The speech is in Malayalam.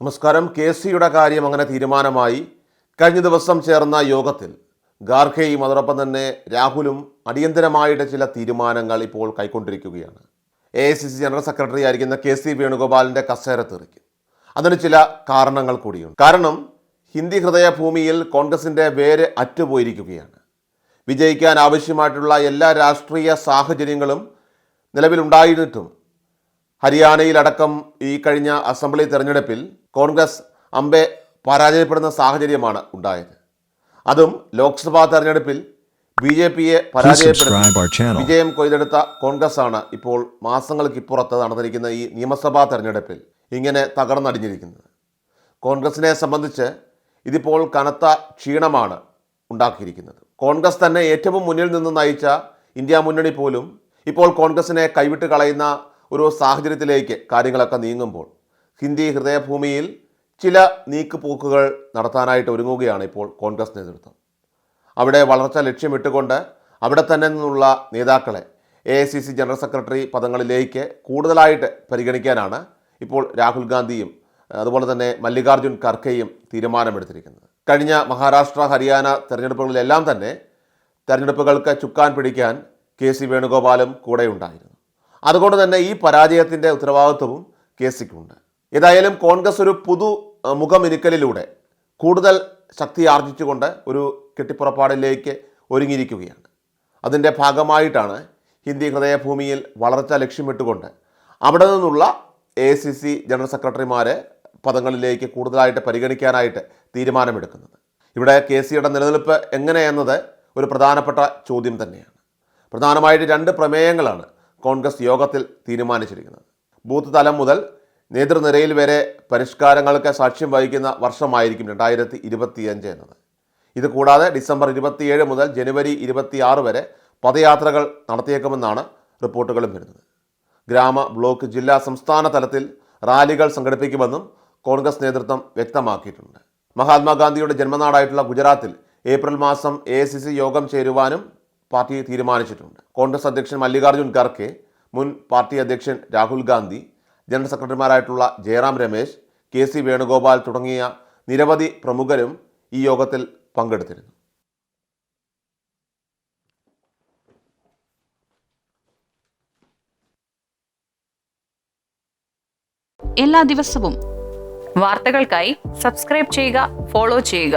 നമസ്കാരം. കെ സിയുടെ കാര്യം അങ്ങനെ തീരുമാനമായി. കഴിഞ്ഞ ദിവസം ചേർന്ന യോഗത്തിൽ ഗാർഖയും അതോടൊപ്പം തന്നെ രാഹുലും അടിയന്തരമായിട്ട് ചില തീരുമാനങ്ങൾ ഇപ്പോൾ കൈക്കൊണ്ടിരിക്കുകയാണ്. A I C C general secretary ആയിരിക്കുന്ന കെ സി വേണുഗോപാലിന്റെ കസേര തെറിക്കും അതിന് ചില കാരണങ്ങൾ കൂടിയുണ്ട്. കാരണം ഹിന്ദി ഹൃദയഭൂമിയിൽ കോൺഗ്രസിന്റെ വേര് അറ്റുപോയിരിക്കുകയാണ്. വിജയിക്കാൻ ആവശ്യമായിട്ടുള്ള എല്ലാ രാഷ്ട്രീയ സാഹചര്യങ്ങളും നിലവിലുണ്ടായിരുന്നിട്ടും ഹരിയാനയിലടക്കം ഈ കഴിഞ്ഞ അസംബ്ലി തെരഞ്ഞെടുപ്പിൽ കോൺഗ്രസ് അമ്പെ പരാജയപ്പെടുന്ന സാഹചര്യമാണ് ഉണ്ടായത്. അതും ലോക്സഭാ തെരഞ്ഞെടുപ്പിൽ ബി ജെ പിയെ പരാജയപ്പെടുത്തി. വിജയം കൊയ്തെടുത്ത കോൺഗ്രസ് ആണ് ഇപ്പോൾ മാസങ്ങൾക്കിപ്പുറത്ത് നടന്നിരിക്കുന്ന ഈ നിയമസഭാ തെരഞ്ഞെടുപ്പിൽ ഇങ്ങനെ തകർന്നടിഞ്ഞിരിക്കുന്നത്. കോൺഗ്രസിനെ സംബന്ധിച്ച് ഇതിപ്പോൾ കനത്ത ക്ഷീണമാണ് ഉണ്ടാക്കിയിരിക്കുന്നത്. കോൺഗ്രസ് തന്നെ ഏറ്റവും മുന്നിൽ നിന്ന് നയിച്ച ഇന്ത്യ മുന്നണി പോലും ഇപ്പോൾ കോൺഗ്രസിനെ കൈവിട്ട് കളയുന്ന ഒരു സാഹചര്യത്തിലേക്ക് കാര്യങ്ങളൊക്കെ നീങ്ങുമ്പോൾ ഹിന്ദി ഹൃദയഭൂമിയിൽ ചില നീക്കുപോക്കുകൾ നടത്താനായിട്ട് ഒരുങ്ങുകയാണ് ഇപ്പോൾ കോൺഗ്രസ് നേതൃത്വം. അവിടെ വളർച്ച ലക്ഷ്യമിട്ടുകൊണ്ട് അവിടെ തന്നെ നിന്നുള്ള നേതാക്കളെ A I C C general secretary പദങ്ങളിലേക്ക് കൂടുതലായിട്ട് പരിഗണിക്കാനാണ് ഇപ്പോൾ രാഹുൽ ഗാന്ധിയും അതുപോലെ തന്നെ മല്ലികാർജുൻ ഖർഗെയും തീരുമാനമെടുത്തിരിക്കുന്നത്. കഴിഞ്ഞ മഹാരാഷ്ട്ര ഹരിയാന തെരഞ്ഞെടുപ്പുകളിലെല്ലാം തന്നെ തെരഞ്ഞെടുപ്പുകൾക്ക് ചുക്കാൻ പിടിക്കാൻ കെ സി വേണുഗോപാലും കൂടെയുണ്ടായിരുന്നു. അതുകൊണ്ട് തന്നെ ഈ പരാജയത്തിന്റെ ഉത്തരവാദിത്വവും കെ സിക്കുണ്ട് ഏതായാലും കോൺഗ്രസ് ഒരു പുതു മുഖമിനുക്കലിലൂടെ കൂടുതൽ ശക്തി ആർജിച്ചുകൊണ്ട് ഒരു കെട്ടിപ്പുറപ്പാടിലേക്ക് ഒരുങ്ങിയിരിക്കുകയാണ്. അതിന്റെ ഭാഗമായിട്ടാണ് ഹിന്ദി ഹൃദയഭൂമിയിൽ വളർച്ച ലക്ഷ്യമിട്ടുകൊണ്ട് അവിടെ നിന്നുള്ള എ സി സി ജനറൽ സെക്രട്ടറിമാരെ പദങ്ങളിലേക്ക് കൂടുതലായിട്ട് പരിഗണിക്കാനായിട്ട് തീരുമാനമെടുക്കുന്നത്. ഇവിടെ കെ സിയുടെ നിലനിൽപ്പ് എങ്ങനെയെന്നത് ഒരു പ്രധാനപ്പെട്ട ചോദ്യം തന്നെയാണ്. പ്രധാനമായിട്ട് രണ്ട് പ്രമേയങ്ങളാണ് കോൺഗ്രസ് യോഗത്തിൽ തീരുമാനിച്ചിരിക്കുന്നത്. ബൂത്ത് തലം മുതൽ നേതൃനിരയിൽ വരെ പരിഷ്കാരങ്ങൾക്ക് സാക്ഷ്യം വഹിക്കുന്ന വർഷമായിരിക്കും രണ്ടായിരത്തി ഇരുപത്തിയഞ്ച് എന്നത്. ഇത് കൂടാതെ ഡിസംബർ ഇരുപത്തിയേഴ് മുതൽ ജനുവരി ഇരുപത്തിയാറ് വരെ പദയാത്രകൾ നടത്തിയേക്കുമെന്നാണ് റിപ്പോർട്ടുകളും വരുന്നത്. ഗ്രാമ ബ്ലോക്ക് ജില്ലാ സംസ്ഥാന തലത്തിൽ റാലികൾ സംഘടിപ്പിക്കുമെന്നും കോൺഗ്രസ് നേതൃത്വം വ്യക്തമാക്കിയിട്ടുണ്ട്. മഹാത്മാഗാന്ധിയുടെ ജന്മനാടായിട്ടുള്ള ഗുജറാത്തിൽ ഏപ്രിൽ മാസം എ യോഗം ചേരുവാനും പാർട്ടി തീരുമാനിച്ചിട്ടുണ്ട്. കോൺഗ്രസ് അധ്യക്ഷൻ മല്ലികാർജുൻ ഖർഗെ മുൻ പാർട്ടി അധ്യക്ഷൻ രാഹുൽ ഗാന്ധി ജനറൽ സെക്രട്ടറിമാരായിട്ടുള്ള ജയറാം രമേശ് കെ സി വേണുഗോപാൽ തുടങ്ങിയ നിരവധി പ്രമുഖരും ഈ യോഗത്തിൽ പങ്കെടുത്തിരുന്നു. എല്ലാ ദിവസവും വാർത്തകൾക്കായി സബ്സ്ക്രൈബ് ചെയ്യുക ഫോളോ ചെയ്യുക.